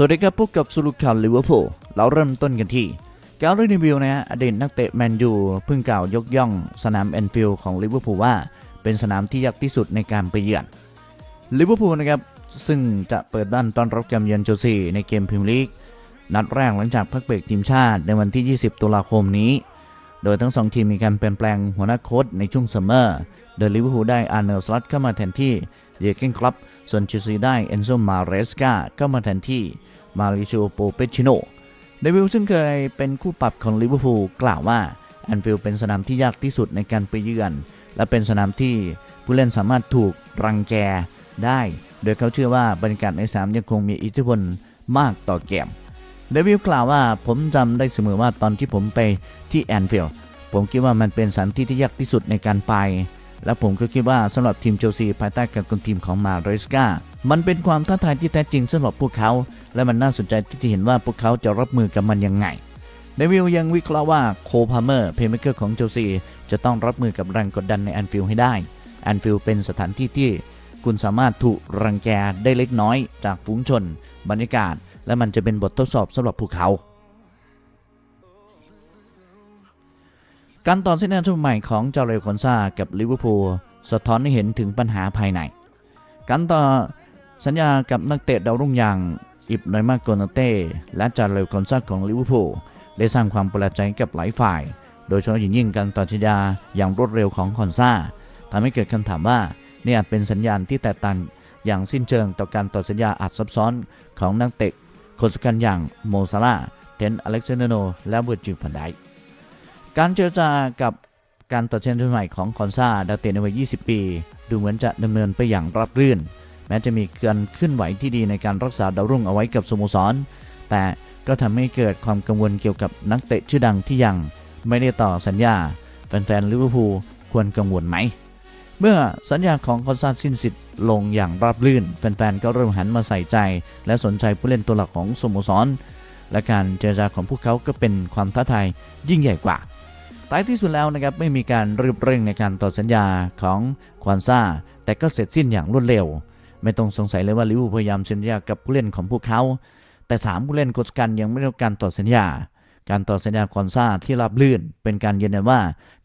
สวัสดีครับพบกับสุลุข่าวลิเวอร์พูลเราเริ่มต้นกันที่การรีวิวนะฮะอดีตนักเตะแมนยูเพิ่งกล่าวยกย่องสนามแอนฟิลด์ของลิเวอร์พูลว่า เป็นสนามที่ยากที่สุดในการไปเยือนลิเวอร์พูลนะครับซึ่งจะเปิดบ้านต้อนรับเกมเยือนเชลซีในเกมพรีเมียร์ลีกนัดแรกหลังจากพักเบรกทีมชาติในวันที่ 20 ตุลาคมนี้ โดยทั้งสองทีมมีการเปลี่ยนแปลงหัวหน้าโค้ชในช่วงซัมเมอร์โดยลิเวอร์พูลได้อาร์เนลสลัตเข้ามาแทนที่ เยเกนคลับ ส่วนเชลซีได้เอนโซมาเรสกาเข้ามาแทนที่มาริโชโปเปชิโนเดวิลซึ่งเคยเป็นคู่ปรับของลิเวอร์พูลกล่าวว่าแอนฟิลด์เป็นสนามที่ยากที่สุดในการไปเยือน และเป็นสนามที่ผู้เล่นสามารถถูกรังแกได้ โดยเขาเชื่อว่าบรรยากาศในสนามยังคงมีอิทธิพลมากต่อเกมเดวิลกล่าวว่าผมจำได้เสมอว่าตอนที่ผมไปที่แอนฟิลด์ผมคิดว่ามันเป็นสถานที่ที่ยากที่สุดในการไป และผมก็คิดว่าสำหรับทีมเชลซีภายใต้การคุมทีมของมาเรสกามันเป็นความท้าทายที่แท้จริงสำหรับพวกเขา และมันน่าสนใจที่จะเห็นว่าพวกเขาจะรับมือกับมันยังไงเดวิลยังวิเคราะห์ว่าโคพาเมอร์เพย์เมเกอร์ของเชลซีจะต้องรับมือกับแรงกดดันในแอนฟิลด์ให้ได้แอนฟิลด์เป็นสถานที่ที่คุณสามารถถูกรังแกได้เล็กน้อยจากฝูงชน บรรยากาศ และมันจะเป็นบททดสอบสำหรับพวกเขา การต่อเส้นทางชุดใหม่ของเจาเรลคอนซากับลิเวอร์พูลสะท้อนให้เห็นถึงปัญหาภายใน การต่อสัญญากับนักเตะดาวรุ่งอย่างอิบไนมาโกนาเต้และจาเรลคอนซาของลิเวอร์พูลได้สร้างความประหลาดใจกับหลายฝ่าย โดยเฉพาะอย่างยิ่งการต่อสัญญาอย่างรวดเร็วของคอนซาทำให้เกิดคำถามว่านี่อาจเป็นสัญญาณที่แตกต่างอย่างสิ้นเชิงต่อการต่อสัญญาอาจซับซ้อนของนักเตะคนสำคัญอย่างโมซาลาเทนอเล็กซานเดโน และเวอร์จิลพันได์ การเจรจากับการต่อเชนใหม่ของคอนซาดาเตะในวัย 20 ปี ดูเหมือนจะดำเนินไปอย่างราบรื่น แม้จะมีการเคลื่อนไหวที่ดีในการรักษาดาวรุ่งเอาไว้กับสโมสร แต่ก็ทำให้เกิดความกังวลเกี่ยวกับนักเตะชื่อดังที่ยังไม่ได้ต่อสัญญา แฟนๆลิเวอร์พูลควรกังวลไหม เมื่อสัญญาของคอนซาสิ้นสิทธิ์ลงอย่างราบรื่น แฟนๆก็เริ่มหันมาใส่ใจ และสนใจผู้เล่นตัวหลักของสโมสร และการเจรจาของพวกเขาก็เป็นความท้าทายยิ่งใหญ่กว่า ท้ายที่สุดแล้วนะครับไม่มีการรีบเร่งในการต่อสัญญาของควานซ่าแต่ก็เสร็จสิ้นอย่างรวดเร็ว ไม่ต้องสงสัยเลยว่าลิเวอร์พูลพยายามเซ็นสัญญากับผู้เล่นของพวกเขา แต่สามผู้เล่นกดกันยังไม่ได้รับการต่อสัญญา การต่อสัญญาควอนซ่าที่ราบลื่น เป็นการยืนยันว่า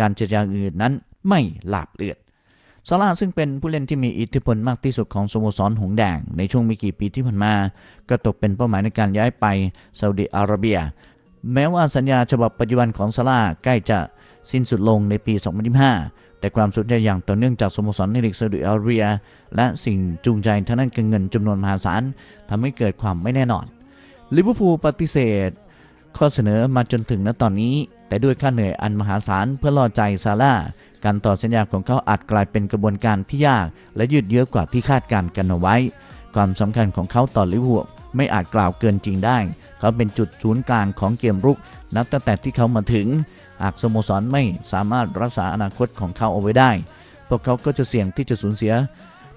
การเจรจาอื่นนั้นไม่ลาบเลือดซาร่าซึ่งเป็นผู้เล่นที่มีอิทธิพลมากที่สุดของสโมสรหงส์แดงในช่วงไม่กี่ปีที่ผ่านมา ก็ตกเป็นเป้าหมายในการย้ายไปซาอุดิอาระเบีย แม้ว่าสัญญาฉบับปัจจุบันของซาร่าใกล้จะสิ้นสุดลงในปี 2025 แต่ความสนใจอย่างต่อเนื่องจากสโมสรในลีกซาอุดิอาระเบีย และสิ่งจูงใจทางด้านการเงินจำนวนมหาศาลทำให้เกิดความไม่แน่นอน ลิเวอร์พูลปฏิเสธ ข้อเสนอมาจนถึงณตอนนี้ แต่ด้วยค่าเหนื่อยอันมหาศาลเพื่อล่อใจซาร่าการต่อสัญญาของเขาอาจกลายเป็นกระบวนการที่ยาก และยืดเยื้อกว่าที่คาดการณ์กันเอาไว้ ความสำคัญของเขาต่อลิเวอร์พูล ไม่อาจกล่าวเกินจริงได้ เขาเป็นจุดศูนย์กลางของเกมรุก นับตั้งแต่ที่เขามาถึง หากสโมสรไม่สามารถรักษาอนาคตของเขาเอาไว้ได้ พวกเขาก็จะเสี่ยงที่จะสูญเสีย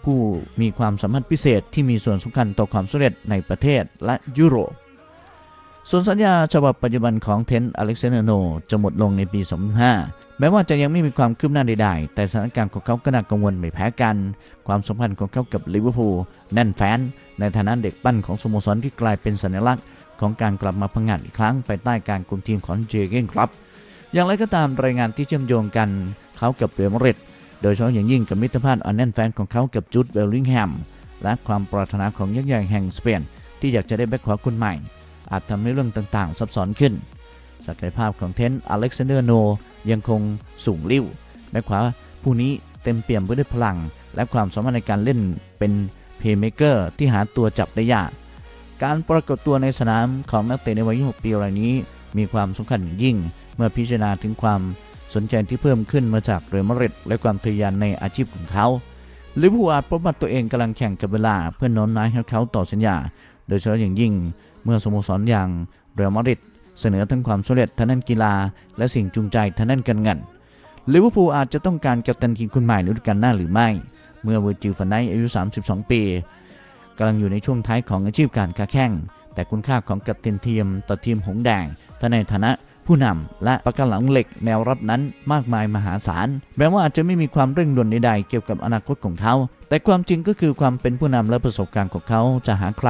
ผู้มีความสามารถพิเศษที่มีส่วนสำคัญต่อความสำเร็จในประเทศและยุโรปส่วนสัญญาฉบับปัจจุบันของเทนอเล็กซานโนจะหมดลงในปี 2005 แม้ว่าจะยังไม่มีความคืบหน้าใดๆ แต่สถานการณ์ของเขาก็น่ากังวลไม่แพ้กัน ความสัมพันธ์ของเขากับลิเวอร์พูลแน่นแฟ้น ในฐานะเด็กปั้นของสโมสรที่กลายเป็นสัญลักษณ์ของการกลับมาพังงาดอีกครั้งภายใต้การคุมทีมของเจเกนครับ อย่างไรก็ตามรายงานที่เชื่อมโยงกันเขากับเรอัลมริดโดยเฉพาะอย่างยิ่งกับมิตรภาพอันแน่นแฟ้นของเขากับจูดเบลลิงแฮมและความปรารถนาของยักษ์ใหญ่แห่งสเปนที่อยากจะได้แบ็คขวาคนใหม่ อาจทำให้เรื่องต่างๆ ซับซ้อนขึ้น ศักยภาพของเทนอเล็กซานเดอร์โนยังคงสูงลิ่วแบ็คขวาผู้นี้เต็มเปี่ยมไปด้วยพลัง และความสามารถในการเล่นเป็น เพย์เมเกอร์ที่หาตัวจับได้ยาก การปรากฏตัวในสนามของนักเตะในวัย 26 ปีรายนี้ มีความสำคัญอย่างยิ่ง เมื่อพิจารณาถึงความสนใจที่เพิ่มขึ้นมาจากเรอัลมาดริดและความทะยานในอาชีพของเขาลิเวอร์พูลอาจพบว่าตัวเองกำลังแข่งกับเวลาเพื่อน้มน้าวให้เขาต่อสัญญา โดยเฉพาะอย่างยิ่ง เมื่อสโมสรอย่างเรอัลมาดริดเสนอทั้งความสำเร็จทางด้านกีฬา และสิ่งจูงใจทางด้านการเงินลิเวอร์พูลอาจจะต้องการกัปตันทีมคนใหม่ในฤดูกาลหน้าหรือไม่ เมื่อเวอร์จิลฟันไดอายุ 32 ปีกำลังอยู่ในช่วงท้ายของอาชีพการค้าแข่ง แต่คุณค่าของกัปตันทีมต่อทีมหงแดงถ้าในฐานะผู้นำและประกันหลังเหล็กแนวรับนั้นมากมายมหาศาล แม้ว่าอาจจะไม่มีความเร่งด่วนใดๆเกี่ยวกับอนาคตของเขา แต่ความจริงก็คือความเป็นผู้นำและประสบการณ์ของเขาจะหาใคร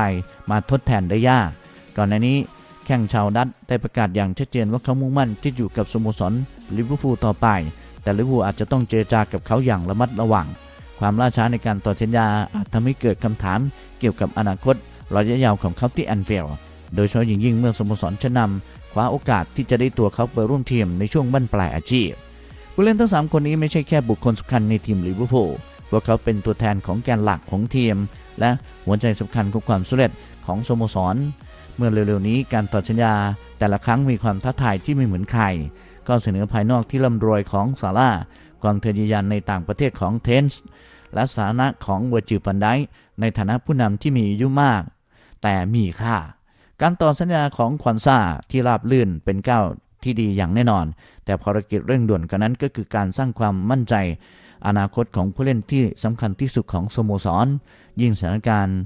มาทดแทนได้ยาก ก่อนหน้านี้แข่งชาวดัตได้ประกาศอย่างชัดเจนว่าเขามุ่งมั่นที่อยู่กับสโมสรลิเวอร์พูลต่อไป แต่ลิเวอร์พูลอาจจะต้องเจรจากับเขาอย่างระมัดระวัง ความล่าช้าในการต่อสัญญาอาจทำให้เกิดคำถามเกี่ยวกับอนาคตระยะยาวของเขาที่แอนฟิลด์โดยเฉพาะอย่างยิ่งเมื่อสโมสรชั้นนำคว้าโอกาสที่จะได้ตัวเขาไปร่วมทีมในช่วงบั้นปลายอาชีพผู้เล่นทั้ง 3 คนนี้ไม่ใช่แค่บุคคลสำคัญในทีมลิเวอร์พูลพวกเขาเป็นตัวแทนของแกนหลักของทีม และหัวใจสำคัญของความสำเร็จของสโมสร เมื่อเร็วๆนี้การต่อสัญญา แต่ละครั้งมีความท้าทายที่ไม่เหมือนใครก็เสนอภายนอกที่ร่ำรวยของซาร่าความทะเยอทะยานในต่างประเทศของเทนส์ และสถานะของเวอร์จิลฟันไดในฐานะผู้นำที่มีอายุมาก แต่มีค่า การต่อสัญญาของควันซาที่ราบลื่นเป็นก้าวที่ดีอย่างแน่นอน แต่ภารกิจเร่งด่วนกว่านั้นก็คือการสร้างความมั่นใจ อนาคตของผู้เล่นที่สำคัญที่สุดของสโมสร ยิ่งสถานการณ์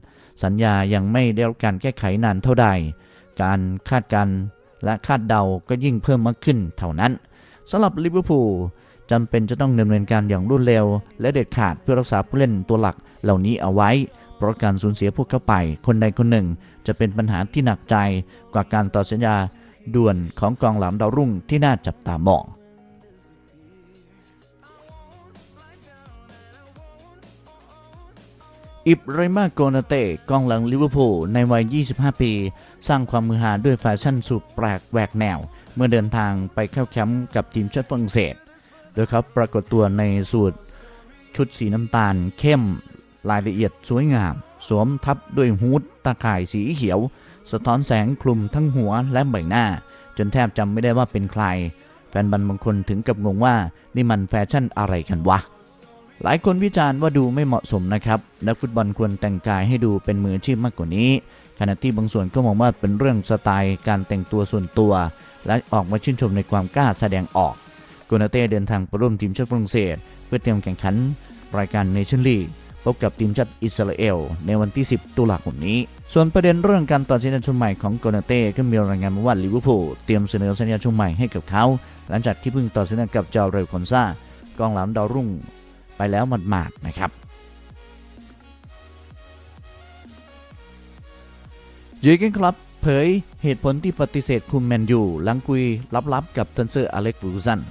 สัญญายังไม่ได้รับการแก้ไขนานเท่าใด การคาดการณ์และคาดเดาก็ยิ่งเพิ่มมากขึ้นเท่านั้นสำหรับลิเวอร์พูล จำเป็นจะต้องดำเนินการอย่างรวดเร็ว และเด็ดขาดเพื่อรักษาผู้เล่นตัวหลักเหล่านี้เอาไว้ เพราะการสูญเสียพวกเขาไป คนใดคนหนึ่ง จะเป็นปัญหาที่หนักใจกว่าการต่อสัญญาด่วนของกองหลังดาวรุ่งที่น่าจับตามอง อิบรามาโกนาเต้กองหลังลิเวอร์พูลในวัย 25 ปี สร้างความมือหาด้วยแฟชั่นสุดแปลกแหวกแนว เมื่อเดินทางไปเข้าแคมป์กับทีมชาติฝรั่งเศส โดยเขาปรากฏตัวในสูตรชุดสีน้ำตาลเข้มรายละเอียดสวยงาม สวมทับด้วยฮูดตาข่ายสีเขียว สะท้อนแสงคลุมทั้งหัวและใบหน้า จนแทบจำไม่ได้ว่าเป็นใคร แฟนบอลบางคนถึงกับงงว่านี่มันแฟชั่นอะไรกันวะ หลายคนวิจารณ์ว่าดูไม่เหมาะสมนะครับ นักฟุตบอลควรแต่งกายให้ดูเป็นมืออาชีพมากกว่านี้ ขณะที่บางส่วนก็มองว่าเป็นเรื่องสไตล์การแต่งตัวส่วนตัว และออกมาชื่นชมในความกล้าแสดงออก โกนาเต้เดินทางไปร่วมทีมชาติฝรั่งเศส เพื่อเตรียมแข่งขัน รายการเนชั่นลีกพบกับทีมชาติอิสราเอล ในวันที่ 10 ตุลาคมนี้ ส่วนประเด็นเรื่องการต่อสัญญาชุดใหม่ของโกนาเต้ก็มีรายงานมาว่าลิเวอร์พูลเตรียมเสนอสัญญาชุดใหม่ให้กับเขา หลังจากที่เพิ่งต่อสัญญากับจาเรลคอนซากองหลังดาวรุ่ง ไปแล้วหมาดๆนะครับยูเกนคลับเผยเหตุผลที่ปฏิเสธคุมแมนยูหลังคุยลับๆกับทันเซอร์อเล็กฟูซัน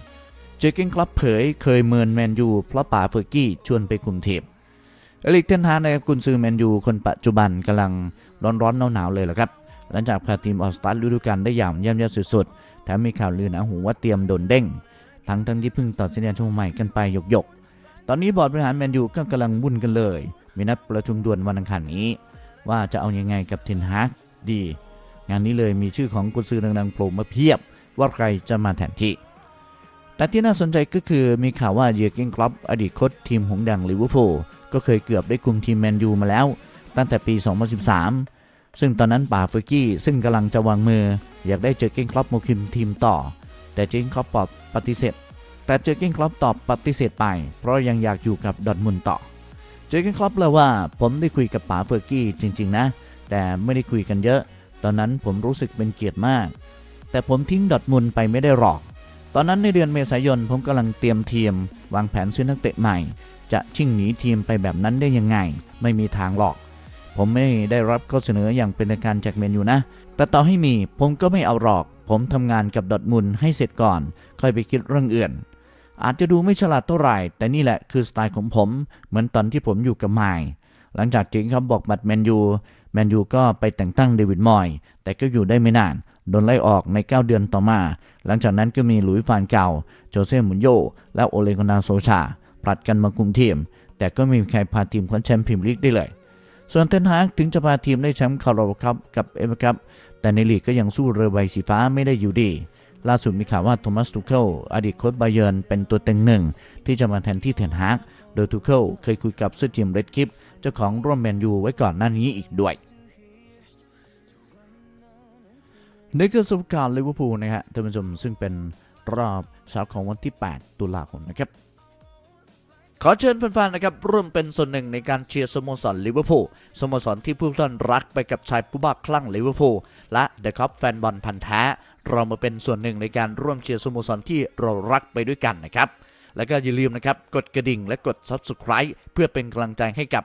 จอเกนคลับเผยเคยเมินแมนยูเพราะป่าเฟอร์กี้ชวนไปคุมทีมเอลิกเทนฮาในกุนซือแมนยูคนปัจจุบันกำลังร้อนๆหนาวๆเลยละครับ หลังจากพาทีมออสตาร์ฤดูกาลได้อย่างเยี่ยมยอดสุดๆแถมมีข่าวลือหนาหูว่าเตรียมโดนเด้ง ทั้งทั้งที่เพิ่งต่อสัญญาช่วงใหม่กันไปหยกๆ ตอนนี้บอร์ดบริหารแมนยูก็กำลังวุ่นกันเลย มีนัดประชุมด่วนวันอังคารนี้ ว่าจะเอายังไงกับเทนฮากดี งานนี้เลยมีชื่อของกุนซือดังๆโผล่มาเพียบว่าใครจะมาแทนที่ แต่ที่น่าสนใจก็คือมีข่าวว่าเยอร์เกนคลับอดีตโค้ชทีมหงดังลิเวอร์พูลก็เคยเกือบได้คุมทีมแมนยูมาแล้ว ตั้งแต่ปี 2013 ซึ่งตอนนั้นป่าเฟอร์กี้ซึ่งกำลังจะวางมือ อยากได้เจอเกนคลับมาคุมทีมต่อ แต่เจอเกนคลับตอบปฏิเสธ แต่เจอเกนคลับตอบปฏิเสธไป เพราะยังอยากอยู่กับดอทมุนต่อ เจอเกนคลับเลยว่าผมได้คุยกับป๋าเฟอร์กี้จริง ๆ นะ แต่ไม่ได้คุยกันเยอะ ตอนนั้นผมรู้สึกเป็นเกียรติมาก แต่ผมทิ้งดอทมุนไปไม่ได้หรอก ตอนนั้นในเดือนเมษายนผมกำลังเตรียมทีม วางแผนซื้อนักเตะใหม่ จะชิ่งหนีทีมไปแบบนั้นได้ยังไง ไม่มีทางหรอก ผมไม่ได้รับข้อเสนออย่างเป็นทางการจากเมนยูนะ แต่ต่อให้มีผมก็ไม่เอาหรอก ผมทำงานกับดอทมุนให้เสร็จก่อน ค่อยไปคิดเรื่องอื่น อาจจะดูไม่ฉลาดเท่าไหร่ แต่นี่แหละคือสไตล์ของผม เหมือนตอนที่ผมอยู่กับไมล์หลังจากจิงครับบอกบัตรแมนยู แมนยูก็ไปแต่งตั้งเดวิดมอย แต่ก็อยู่ได้ไม่นาน โดนไล่ออกใน 9 เดือนต่อมา หลังจากนั้นก็มีหลุยส์ฟานเก่า โจเซ่มุนโย และโอเลกนาโซชา ผลัดกันมาคุมทีม แต่ก็ไม่มีใครพาทีมคว้าแชมป์พรีเมียร์ลีกได้เลย ส่วนเทนฮากถึงจะพาทีมได้แชมป์คาราบาวคัพกับเอฟเอคัพแต่ในลีกก็ยังสู้เรือใบสีฟ้าไม่ได้อยู่ดี ล่าสุดมีข่าวว่าโทมัสทูเคิลอดีตโค้ชไบาเยิร์นเป็นตัวเต็งหนึ่งที่จะมาแทนที่เทนฮากโดยทูเคิลเคยคุยกับเซอร์จิมเรดกิฟ เจ้าของร่วมแมนยูไว้ก่อนหน้านี้อีกด้วยนี่คือสรุปการลิเวอร์พูลนะฮะท่านผู้ชมซึ่งเป็นรอบเช้าของวันที่ 8 ตุลาคมนะครับ ขอเชิญแฟนๆนะครับร่วมเป็นส่วนหนึ่งในการเชียร์สโมสรลิเวอร์พูลสโมสรที่ผู้ท่านรักไปกับชายผู้บ้าคลั่งลิเวอร์พูลและเดอะคัพแฟนบอลพันธ์แท้ เรามาเป็นส่วนหนึ่งในการร่วมเชียร์สโมสรที่เรารักไปด้วยกันนะครับ แล้วก็อย่าลืมนะครับกดกระดิ่งและกด Subscribe เพื่อเป็นกำลังใจให้กับ